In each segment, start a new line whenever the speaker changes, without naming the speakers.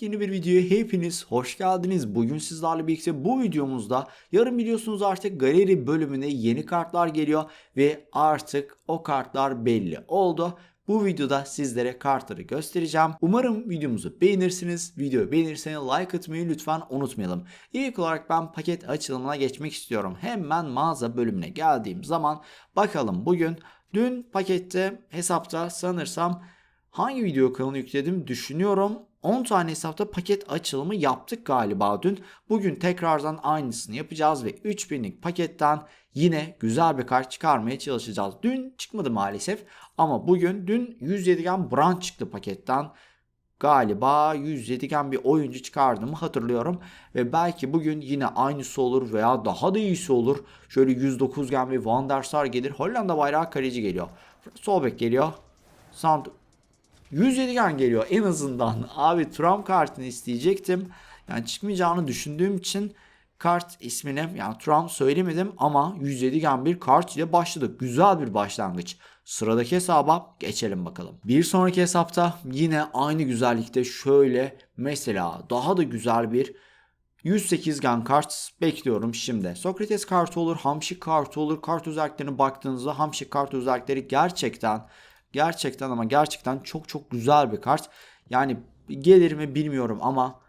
Yepyeni bir videoya hepiniz hoş geldiniz. Bugün sizlerle birlikte bu videomuzda yarın biliyorsunuz artık galeri bölümüne yeni kartlar geliyor ve artık o kartlar belli oldu. Bu videoda sizlere kartları göstereceğim. Umarım videomuzu beğenirsiniz. Videoyu beğenirseniz like atmayı lütfen unutmayalım. İlk olarak ben paket açılımına geçmek istiyorum. Hemen mağaza bölümüne geldiğim zaman bakalım bugün dün pakette hesapta sanırsam hangi video kanalı yükledim düşünüyorum. 10 tane hesapta paket açılımı yaptık galiba dün. Bugün tekrardan aynısını yapacağız ve 3000'lik paketten yine güzel bir kart çıkarmaya çalışacağız. Dün çıkmadı maalesef ama bugün dün 107 gen Brand çıktı paketten. Galiba 107 gen bir oyuncu çıkardığımı hatırlıyorum. Ve belki bugün yine aynısı olur veya daha da iyisi olur. Şöyle 109 gen bir Van der Sar gelir. Hollanda bayrağı kaleci geliyor. Solbek geliyor. Sand 107 gen geliyor en azından. Abi Trump kartını isteyecektim. Yani çıkmayacağını düşündüğüm için kart ismini yani Trump söylemedim ama 107 gen bir kart ile başladık. Güzel bir başlangıç. Sıradaki hesaba geçelim bakalım. Bir sonraki hesapta yine aynı güzellikte şöyle mesela daha da güzel bir 108 gen kart bekliyorum şimdi. Sokrates kartı olur, Hamşik kartı olur. Kart özelliklerine baktığınızda Hamşik kart özellikleri gerçekten gerçekten ama gerçekten çok çok güzel bir kart. Yani gelir mi bilmiyorum ama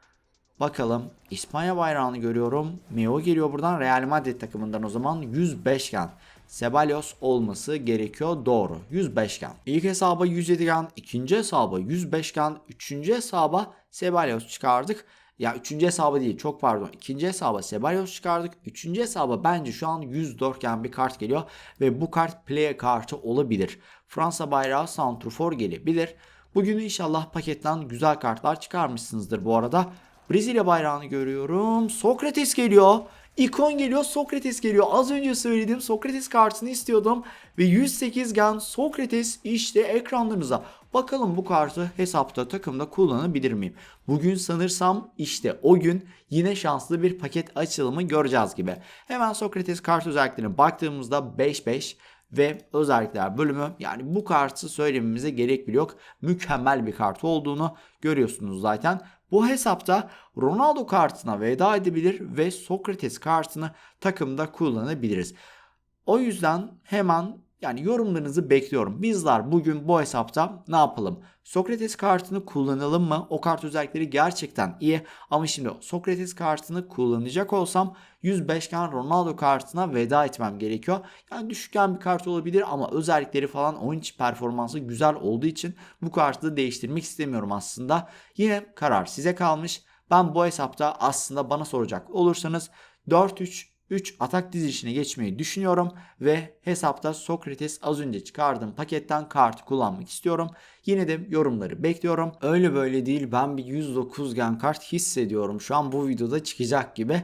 bakalım. İspanya bayrağını görüyorum. Meo geliyor buradan. Real Madrid takımından o zaman 105 gen. Ceballos olması gerekiyor. Doğru. 105 gen. İlk hesaba 107 gen. ikinci hesaba 105 gen. Üçüncü hesaba Ceballos çıkardık. Ya üçüncü hesaba değil çok pardon. İkinci hesaba Ceballos çıkardık. Üçüncü hesaba bence şu an 104 gen bir kart geliyor. Ve bu kart play kartı olabilir. Fransa bayrağı Santrfor gelebilir. Bugün inşallah paketten güzel kartlar çıkarmışsınızdır bu arada. Brezilya bayrağını görüyorum. Sokrates geliyor. İkon geliyor, Sokrates geliyor. Az önce söylediğim Sokrates kartını istiyordum. Ve 108 gen Sokrates işte ekranlarınıza. Bakalım bu kartı hesapta, takımda kullanabilir miyim? Bugün sanırsam işte o gün yine şanslı bir paket açılımı göreceğiz gibi. Hemen Sokrates kart özelliklerine baktığımızda 5-5 ve özellikler bölümü yani bu kartı söylememize gerek bile yok. Mükemmel bir kart olduğunu görüyorsunuz zaten. Bu hesapta Ronaldo kartına veda edebilir ve Sokrates kartını takımda kullanabiliriz. O yüzden hemen yani yorumlarınızı bekliyorum. Bizler bugün bu hesapta ne yapalım? Sokrates kartını kullanalım mı? O kart özellikleri gerçekten iyi. Ama şimdi Sokrates kartını kullanacak olsam 105 gen Ronaldo kartına veda etmem gerekiyor. Yani düşükgen bir kart olabilir ama özellikleri falan oyun içi performansı güzel olduğu için bu kartı değiştirmek istemiyorum aslında. Yine karar size kalmış. Ben bu hesapta aslında bana soracak olursanız 4-3 3 atak dizilişine geçmeyi düşünüyorum ve hesapta Sokrates az önce çıkardığım paketten kart kullanmak istiyorum. Yine de yorumları bekliyorum. Öyle böyle değil ben bir 109 gen kart hissediyorum. Şu an bu videoda çıkacak gibi.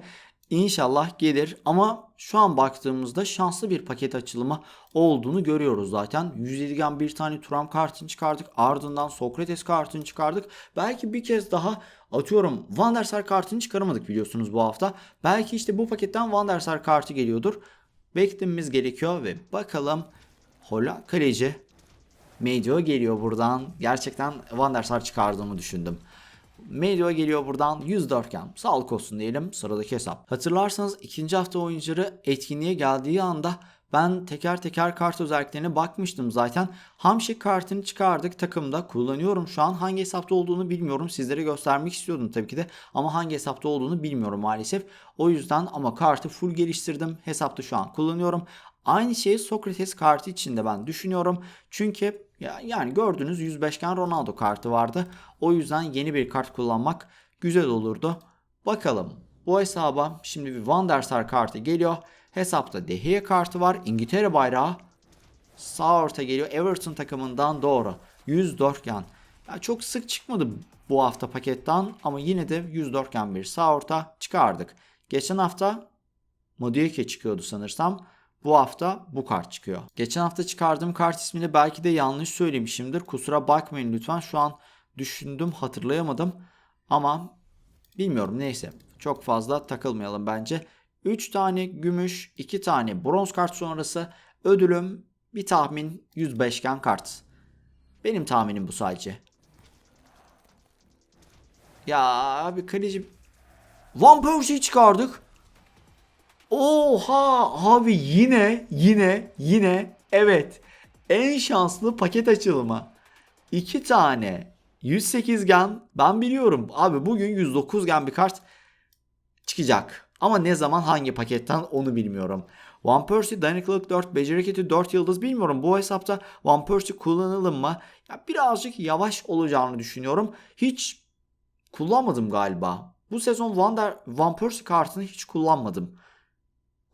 İnşallah gelir ama şu an baktığımızda şanslı bir paket açılımı olduğunu görüyoruz zaten. 107 gen bir tane Turam kartını çıkardık. Ardından Sokrates kartını çıkardık. Belki bir kez daha atıyorum Van der Sar kartını çıkaramadık biliyorsunuz bu hafta. Belki işte bu paketten Van der Sar kartı geliyordur. Beklememiz gerekiyor ve bakalım Hola kaleci Medio geliyor buradan. Gerçekten Van der Sar çıkardığımı düşündüm. Medio geliyor buradan 104 gen. Sağlık olsun diyelim sıradaki hesap. Hatırlarsanız ikinci hafta oyuncuları etkinliğe geldiği anda ben teker teker kart özelliklerine bakmıştım zaten. Hamşik kartını çıkardık takımda kullanıyorum şu an. Hangi hesapta olduğunu bilmiyorum. Sizlere göstermek istiyordum tabii ki de. Ama hangi hesapta olduğunu bilmiyorum maalesef. O yüzden ama kartı full geliştirdim. Hesapta şu an kullanıyorum. Aynı şeyi Sokrates kartı için de ben düşünüyorum. Çünkü ya, yani gördüğünüz 105 gen Ronaldo kartı vardı. O yüzden yeni bir kart kullanmak güzel olurdu. Bakalım bu hesaba şimdi bir Van der Sar kartı geliyor. Hesapta De Gea kartı var. İngiltere bayrağı sağ orta geliyor. Everton takımından doğru. 104 gen. Ya çok sık çıkmadı bu hafta paketten ama yine de 104 gen bir sağ orta çıkardık. Geçen hafta Madueke çıkıyordu sanırsam. Bu hafta bu kart çıkıyor. Geçen hafta çıkardığım kart ismini belki de yanlış söylemişimdir. Kusura bakmayın lütfen. Şu an düşündüm hatırlayamadım. Ama bilmiyorum neyse. Çok fazla takılmayalım bence. 3 tane gümüş, 2 tane bronz kart sonrası ödülüm bir tahmin 105 gen kart. Benim tahminim bu sadece. Ya abi kaleci Van Persie'yi çıkardık. Oha abi yine yine yine evet en şanslı paket açılımı. İki tane 108 gen ben biliyorum abi bugün 109 gen bir kart çıkacak. Ama ne zaman hangi paketten onu bilmiyorum. One Persie dayanıklılık 4, beceri kiti 4 yıldız bilmiyorum. Bu hesapta One Persie kullanalım mı? Ya birazcık yavaş olacağını düşünüyorum. Hiç kullanmadım galiba. Bu sezon Van, der, Van Persie kartını hiç kullanmadım.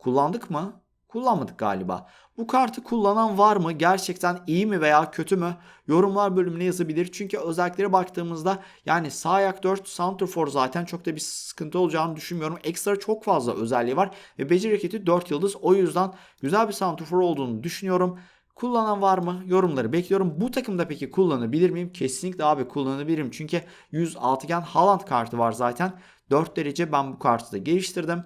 Kullandık mı? Kullanmadık galiba. Bu kartı kullanan var mı? Gerçekten iyi mi veya kötü mü? Yorumlar bölümüne yazabilir. Çünkü özelliklere baktığımızda yani sağ ayak 4 Santrfor zaten çok da bir sıkıntı olacağını düşünmüyorum. Ekstra çok fazla özelliği var ve beceri hareketi 4 yıldız. O yüzden güzel bir Santrfor olduğunu düşünüyorum. Kullanan var mı? Yorumları bekliyorum. Bu takımda peki kullanabilir miyim? Kesinlikle abi kullanabilirim. Çünkü 100 altıgen Haaland kartı var zaten. 4 derece ben bu kartı da geliştirdim.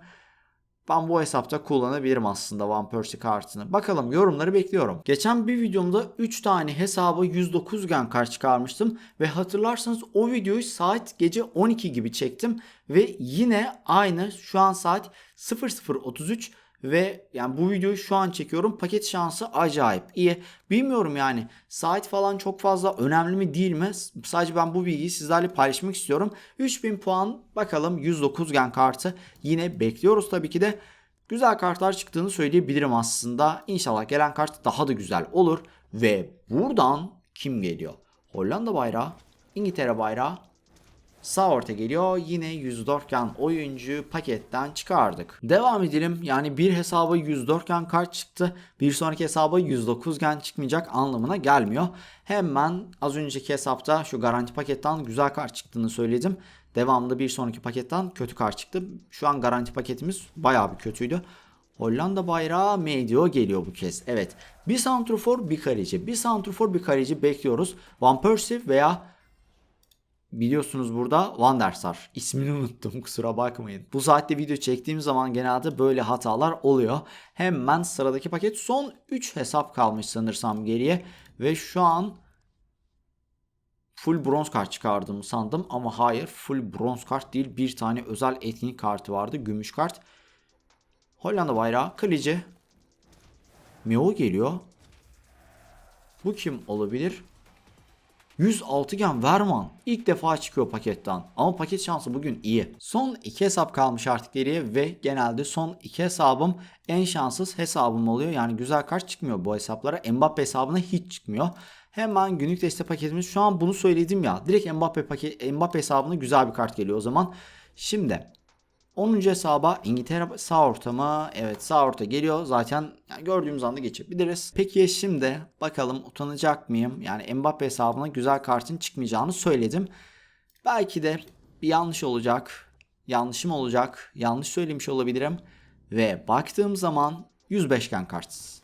Ben bu hesapta kullanabilirim aslında Van Persie kartını. Bakalım yorumları bekliyorum. Geçen bir videomda 3 tane hesaba 109 gen kart çıkarmıştım. Ve hatırlarsanız o videoyu saat gece 12 gibi çektim. Ve yine aynı şu an saat 00.33 ve yani bu videoyu şu an çekiyorum. Paket şansı acayip iyi. Bilmiyorum yani saat falan çok fazla önemli mi değil mi? Sadece ben bu bilgiyi sizlerle paylaşmak istiyorum. 3000 puan bakalım 109 gen kartı yine bekliyoruz tabii ki de. Güzel kartlar çıktığını söyleyebilirim aslında. İnşallah gelen kart daha da güzel olur. Ve buradan kim geliyor? Hollanda bayrağı, İngiltere bayrağı, Sağ orta geliyor. Yine 104 gen oyuncu paketten çıkardık. Devam edelim. Yani bir hesaba 104 gen kart çıktı. Bir sonraki hesaba 109 gen çıkmayacak anlamına gelmiyor. Hemen az önceki hesapta şu garanti paketten güzel kart çıktığını söyledim. Devamlı bir sonraki paketten kötü kart çıktı. Şu an garanti paketimiz bayağı bir kötüydü. Hollanda bayrağı Medio geliyor bu kez. Evet. Bir santrofor bir kaleci. Bir santrofor bir kaleci bekliyoruz. Van Persie veya biliyorsunuz burada Van der Sar. İsmini unuttum kusura bakmayın. Bu saatte video çektiğim zaman genelde böyle hatalar oluyor. Hemen sıradaki paket son 3 hesap kalmış sanırsam geriye. Ve şu an full bronz kart çıkardım sandım ama hayır full bronz kart değil bir tane özel etkinlik kartı vardı gümüş kart. Hollanda bayrağı kaleci. Meo geliyor. Bu kim olabilir? 106 gen Verman ilk defa çıkıyor paketten. Ama paket şansı bugün iyi. Son 2 hesap kalmış artık geriye ve genelde son 2 hesabım en şanssız hesabım oluyor. Yani güzel kart çıkmıyor bu hesaplara. Mbappe hesabına hiç çıkmıyor. Hemen günlük destek paketimiz şu an bunu söyledim ya. Direkt Mbappe paket Mbappe hesabına güzel bir kart geliyor o zaman. Şimdi 10. hesaba İngiltere sağ ortama. Evet sağ orta geliyor. Zaten yani gördüğümüz anda geçebiliriz. Peki şimdi bakalım utanacak mıyım? Yani Mbappe hesabına güzel kartın çıkmayacağını söyledim. Belki de bir yanlış olacak. Yanlışım olacak. Yanlış söylemiş olabilirim. Ve baktığım zaman 105 gen kart.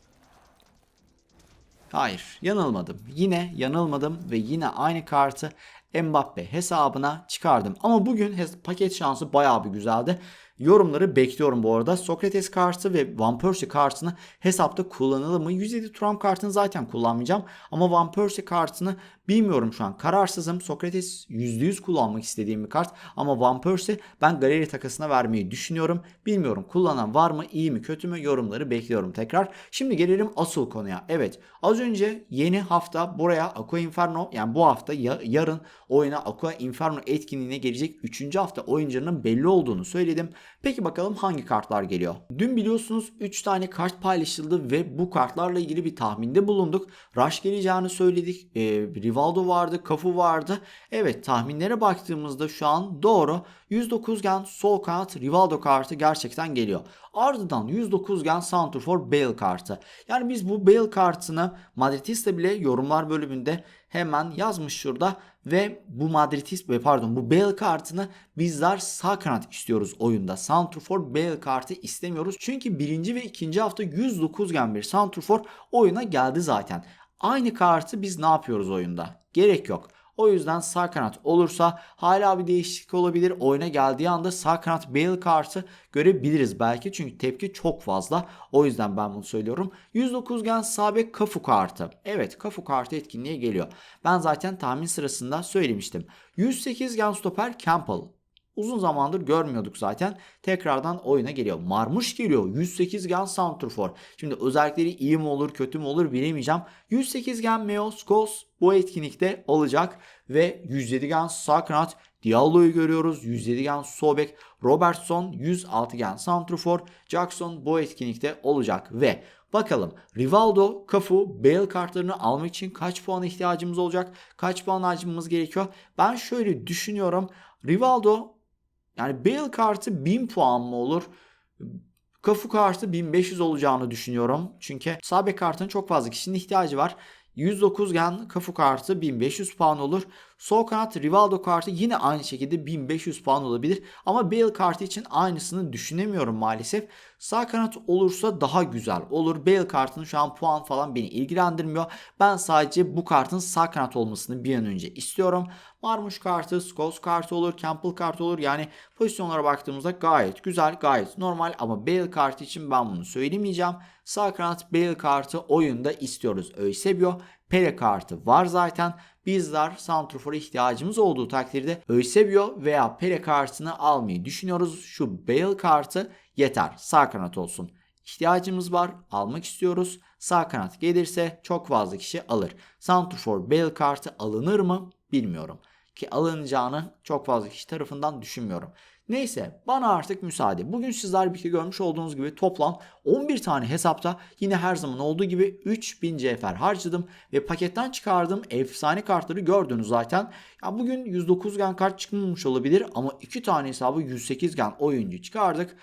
Hayır yanılmadım. Yine yanılmadım ve yine aynı kartı Mbappe hesabına çıkardım. Ama bugün paket şansı bayağı bir güzeldi. Yorumları bekliyorum bu arada. Sokrates kartı ve Van Persie kartını hesapta kullanılır mı? 107 Turam kartını zaten kullanmayacağım. Ama Van Persie kartını bilmiyorum şu an. Kararsızım. Sokrates %100 kullanmak istediğim bir kart. Ama Van Persie ben galeri takasına vermeyi düşünüyorum. Bilmiyorum kullanan var mı? iyi mi kötü mü? Yorumları bekliyorum tekrar. Şimdi gelelim asıl konuya. Evet az önce yeni hafta buraya Aqua Inferno yani bu hafta ya, yarın oyuna Aqua Inferno etkinliğine gelecek 3. hafta oyuncularının belli olduğunu söyledim. Peki bakalım hangi kartlar geliyor? Dün biliyorsunuz 3 tane kart paylaşıldı ve bu kartlarla ilgili bir tahminde bulunduk. Rush geleceğini söyledik. Ee, Rivaldo vardı, Cafu vardı. Evet tahminlere baktığımızda şu an doğru. 109 gen sol kanat Rivaldo kartı gerçekten geliyor. Ardından 109 gen Santrfor Bale kartı. Yani biz bu Bale kartını Madridista bile yorumlar bölümünde hemen yazmış şurada ve bu Madridist ve pardon bu Bale kartını bizler sağ kanat istiyoruz oyunda. Santrfor Bale kartı istemiyoruz. Çünkü birinci ve ikinci hafta 109 gen bir Santrfor oyuna geldi zaten. Aynı kartı biz ne yapıyoruz oyunda? Gerek yok. O yüzden sağ kanat olursa hala bir değişiklik olabilir. Oyuna geldiği anda sağ kanat Bale kartı görebiliriz belki. Çünkü tepki çok fazla. O yüzden ben bunu söylüyorum. 109 gen sağ bek Kafu kartı. Evet Kafu kartı etkinliğe geliyor. Ben zaten tahmin sırasında söylemiştim. 108 gen stoper Campbell. Uzun zamandır görmüyorduk zaten. Tekrardan oyuna geliyor. Marmuş geliyor. 108 gen Santrfor. Şimdi özellikleri iyi mi olur kötü mü olur bilemeyeceğim. 108 gen Meo Skos bu etkinlikte olacak. Ve 107 gen sağ kanat Diallo'yu görüyoruz. 107 gen Sobek. Robertson 106 gen Santrfor. Jackson bu etkinlikte olacak. Ve Bakalım Rivaldo, Cafu, Bale kartlarını almak için kaç puan ihtiyacımız olacak? Kaç puan harcamamız gerekiyor? Ben şöyle düşünüyorum. Rivaldo yani Bale kartı 1000 puan mı olur? Cafu kartı 1500 olacağını düşünüyorum. Çünkü sağ bek kartının çok fazla kişinin ihtiyacı var. 109 gen Cafu kartı 1500 puan olur. Sol kanat Rivaldo kartı yine aynı şekilde 1500 puan olabilir. Ama Bale kartı için aynısını düşünemiyorum maalesef. Sağ kanat olursa daha güzel olur. Bale kartının şu an puan falan beni ilgilendirmiyor. Ben sadece bu kartın sağ kanat olmasını bir an önce istiyorum. Marmuş kartı, Scholes kartı olur, Campbell kartı olur. Yani pozisyonlara baktığımızda gayet güzel, gayet normal. Ama Bale kartı için ben bunu söylemeyeceğim. Sağ kanat Bale kartı oyunda istiyoruz. Eusebio, Pele kartı var zaten. Bizler Santrofor'a ihtiyacımız olduğu takdirde Eusebio veya Pele kartını almayı düşünüyoruz. Şu Bale kartı yeter. Sağ kanat olsun. İhtiyacımız var. Almak istiyoruz. Sağ kanat gelirse çok fazla kişi alır. Santrofor Bale kartı alınır mı? Bilmiyorum. Ki alınacağını çok fazla kişi tarafından düşünmüyorum. Neyse bana artık müsaade. Bugün sizler birlikte görmüş olduğunuz gibi toplam 11 tane hesapta yine her zaman olduğu gibi 3000 CFR harcadım ve paketten çıkardığım efsane kartları gördünüz zaten. Ya bugün 109 gen kart çıkmamış olabilir ama 2 tane hesabı 108 gen oyuncu çıkardık.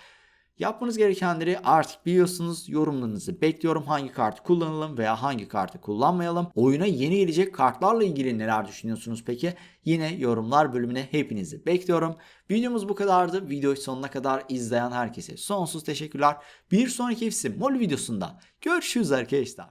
Yapmanız gerekenleri artık biliyorsunuz. Yorumlarınızı bekliyorum. Hangi kartı kullanalım veya hangi kartı kullanmayalım. Oyuna yeni gelecek kartlarla ilgili neler düşünüyorsunuz peki? Yine yorumlar bölümüne hepinizi bekliyorum. Videomuz bu kadardı. Videoyu sonuna kadar izleyen herkese sonsuz teşekkürler. Bir sonraki FC Mol videosunda görüşürüz arkadaşlar.